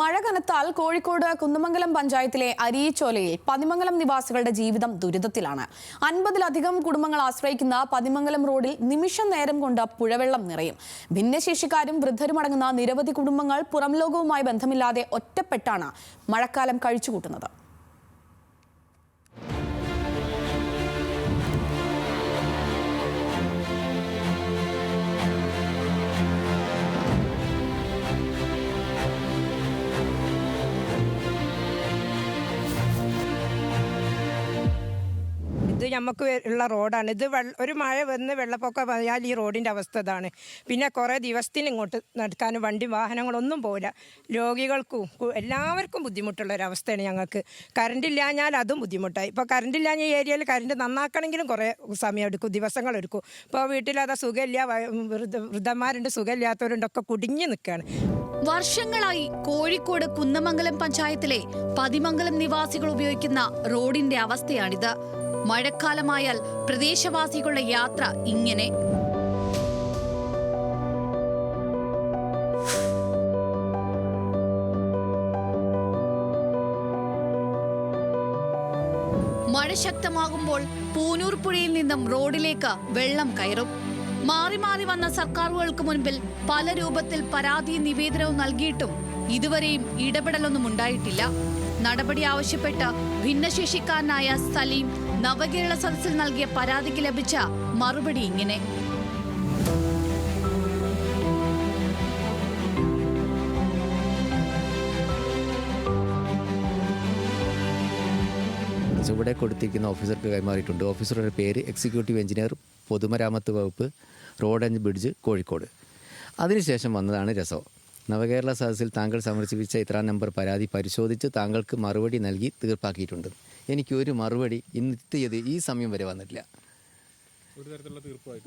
മഴ കനത്താൽ കോഴിക്കോട് കുന്നമംഗലം പഞ്ചായത്തിലെ അരീച്ചോലയിൽ പതിമംഗലം നിവാസികളുടെ ജീവിതം ദുരിതത്തിലാണ്. അൻപതിലധികം കുടുംബങ്ങൾ ആശ്രയിക്കുന്ന പതിമംഗലം റോഡിൽ നിമിഷം നേരം കൊണ്ട് പുഴവെള്ളം നിറയും. ഭിന്നശേഷിക്കാരും വൃദ്ധരുമടങ്ങുന്ന നിരവധി കുടുംബങ്ങൾ പുറം ലോകവുമായി ബന്ധമില്ലാതെ ഒറ്റപ്പെട്ടാണ് മഴക്കാലം കഴിച്ചുകൂട്ടുന്നത്. ഇത് നമുക്ക് ഉള്ള റോഡാണ്. ഇത് ഒരു മഴ വന്ന് വെള്ളപ്പൊക്കം പറഞ്ഞാൽ ഈ റോഡിന്റെ അവസ്ഥ ഇതാണ്. പിന്നെ കുറേ ദിവസത്തിന് ഇങ്ങോട്ട് നടക്കാനും വണ്ടി വാഹനങ്ങളൊന്നും പോരാ രോഗികൾക്കും എല്ലാവർക്കും ബുദ്ധിമുട്ടുള്ള ഒരു അവസ്ഥയാണ് ഞങ്ങൾക്ക്. കറണ്ട് ഇല്ലാഞ്ഞാൽ അതും ബുദ്ധിമുട്ടായി. ഇപ്പോൾ കറണ്ട് ഇല്ലാഞ്ഞ ഏരിയയിൽ കറണ്ട് നന്നാക്കണമെങ്കിലും കുറേ സമയം എടുക്കും ദിവസങ്ങൾ എടുക്കും. ഇപ്പോൾ വീട്ടിലത് സുഖമില്ല വൃദ്ധന്മാരുണ്ട് സുഖമില്ലാത്തവരുണ്ട് ഒക്കെ കുടുങ്ങി നിൽക്കുകയാണ് വർഷങ്ങളായി കോഴിക്കോട് കുന്നമംഗലം പഞ്ചായത്തിലെ പതിമംഗലം നിവാസികൾ ഉപയോഗിക്കുന്ന റോഡിന്റെ അവസ്ഥയാണിത്. മഴക്കാലമായാൽ പ്രദേശവാസികളുടെ യാത്ര ഇങ്ങനെ. മഴ ശക്തമാകുമ്പോൾ പൂനൂർ പുഴയിൽ നിന്നും റോഡിലേക്ക് വെള്ളം കയറും. മാറി മാറി വന്ന സർക്കാരുകൾക്ക് മുൻപിൽ പല രൂപത്തിൽ പരാതി നിവേദനവും നൽകിയിട്ടും ഇതുവരെയും ഇടപെടലൊന്നും ഉണ്ടായിട്ടില്ല. നടപടി ആവശ്യപ്പെട്ട് ഭിന്നശേഷിക്കാരനായ സലീം നവകേരള സദസ്സിൽ നൽകിയ പരാതിക്ക് ലഭിച്ച മറുപടി ഇങ്ങനെ. ചുവടെ കൊടുത്തിരിക്കുന്ന ഓഫീസർക്ക് കൈമാറിയിട്ടുണ്ട്. ഓഫീസറുടെ പേര് എക്സിക്യൂട്ടീവ് എഞ്ചിനീയർ പൊതുമരാമത്ത് വകുപ്പ് റോഡ് ആൻഡ് ബ്രിഡ്ജ് കോഴിക്കോട്. അതിനുശേഷം വന്നതാണ് രസോ നവകേരള സദസ്സിൽ താങ്കൾ സമർപ്പിച്ച ഇത്ര നമ്പർ പരാതി പരിശോധിച്ച് താങ്കൾക്ക് മറുപടി നൽകി തീർപ്പാക്കിയിട്ടുണ്ട്. എനിക്ക് ഒരു മറുപടി ഇന്ന് തീയതി ഈ സമയം വരെ വന്നിട്ടില്ല.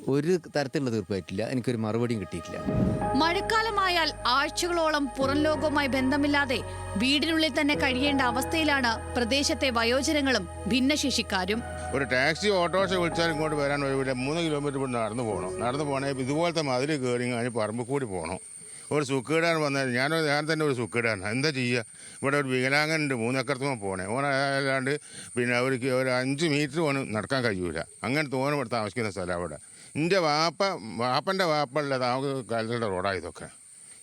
ഒരു തരത്തിലുള്ള തീർപ്പായിട്ടില്ല. എനിക്കൊരു മറുപടിയും കിട്ടിയിട്ടില്ല. മഴക്കാലമായാൽ ആഴ്ചകളോളം പുറം ലോകവുമായി ബന്ധമില്ലാതെ വീടിനുള്ളിൽ തന്നെ കഴിയേണ്ട അവസ്ഥയിലാണ് പ്രദേശത്തെ വയോജനങ്ങളും ഭിന്നശേഷിക്കാരും. ഒരു ടാക്സി ഓട്ടോറിക്ഷ വിളിച്ചാൽ ഇങ്ങോട്ട് വരാൻ ഒരു മൂന്ന് കിലോമീറ്റർ നടന്നു പോകണം. നടന്നു പോകണേ ഇതുപോലത്തെ മതിൽ കയറി അതിന് പറമ്പിൽ കൂടി പോകണം. ഒരു സുക്കേടാൻ വന്നാൽ ഞാൻ ഞാൻ തന്നെ ഒരു സുക്കേടാണ്. എന്താ ചെയ്യുക ഇവിടെ ഒരു വികലാംഗനുണ്ട് മൂന്നേക്കറത്തുമ്പോൾ പോണേ. ഓൻ അല്ലാണ്ട് പിന്നെ അവർക്ക് ഒരു അഞ്ച് മീറ്റർ പോലും നടക്കാൻ കഴിയൂല. അങ്ങനെ തോന്നും ഇവിടെ താമസിക്കുന്ന സ്ഥലം അവിടെ എന്റെ വാപ്പ വാപ്പന്റെ വാപ്പല്ല താമസ കാലത്തുള്ള റോഡാണ് ഇതൊക്കെ.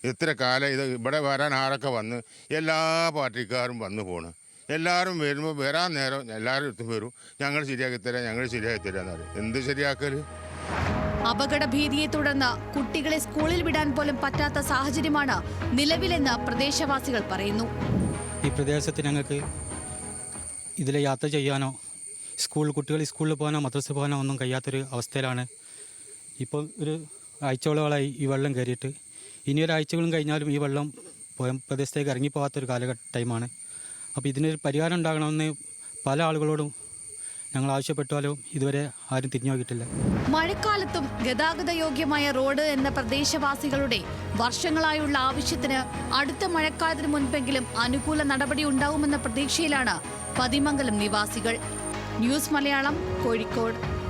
ഇത്ര കാലം ഇത് ഇവിടെ വരാൻ ആരൊക്കെ വന്ന് എല്ലാ പാർട്ടിക്കാരും വന്നു പോണ്. എല്ലാവരും വരുമ്പോൾ വരാൻ നേരം എല്ലാവരും എടുത്ത് വരും. ഞങ്ങൾ ശരിയാക്കി തരാം ഞങ്ങൾ ശരിയാക്കി എന്ന് പറയും. എന്ത് ശരിയാക്കൽ? അപകട ഭീതിയെ തുടർന്ന് കുട്ടികളെ സ്കൂളിൽ വിടാൻ പോലും പറ്റാത്ത സാഹചര്യമാണ് നിലവിലെന്ന് പ്രദേശവാസികൾ പറയുന്നു. ഈ പ്രദേശത്ത് ഞങ്ങൾക്ക് ഇതിലെ യാത്ര ചെയ്യാനോ സ്കൂൾ കുട്ടികൾ സ്കൂളിൽ പോകാനോ മദ്രസ പോകാനോ ഒന്നും കഴിയാത്തൊരു അവസ്ഥയിലാണ്. ഇപ്പോൾ ഒരു ആഴ്ചകളോളമായി ഈ വെള്ളം കയറിയിട്ട്. ഇനി ഒരാഴ്ചകളും കഴിഞ്ഞാലും ഈ വെള്ളം പ്രദേശത്തേക്ക് ഇറങ്ങിപ്പോകാത്തൊരു കാലഘട്ട ടൈമാണ്. അപ്പോൾ ഇതിനൊരു പരിഹാരം ഉണ്ടാകണമെന്ന് പല ആളുകളോടും ഞങ്ങൾ ആവശ്യപ്പെട്ടാലും ഇതുവരെ ആരും തിരിഞ്ഞു നോക്കിയിട്ടില്ല. മഴക്കാലത്തും ഗതാഗത യോഗ്യമായ റോഡ് എന്ന പ്രദേശവാസികളുടെ വർഷങ്ങളായുള്ള ആവശ്യത്തിന് അടുത്ത മഴക്കാലത്തിന് മുൻപെങ്കിലും അനുകൂല നടപടി ഉണ്ടാവുമെന്ന പ്രതീക്ഷയിലാണ് പതിമംഗലം നിവാസികൾ. ന്യൂസ് മലയാളം കോഴിക്കോട്.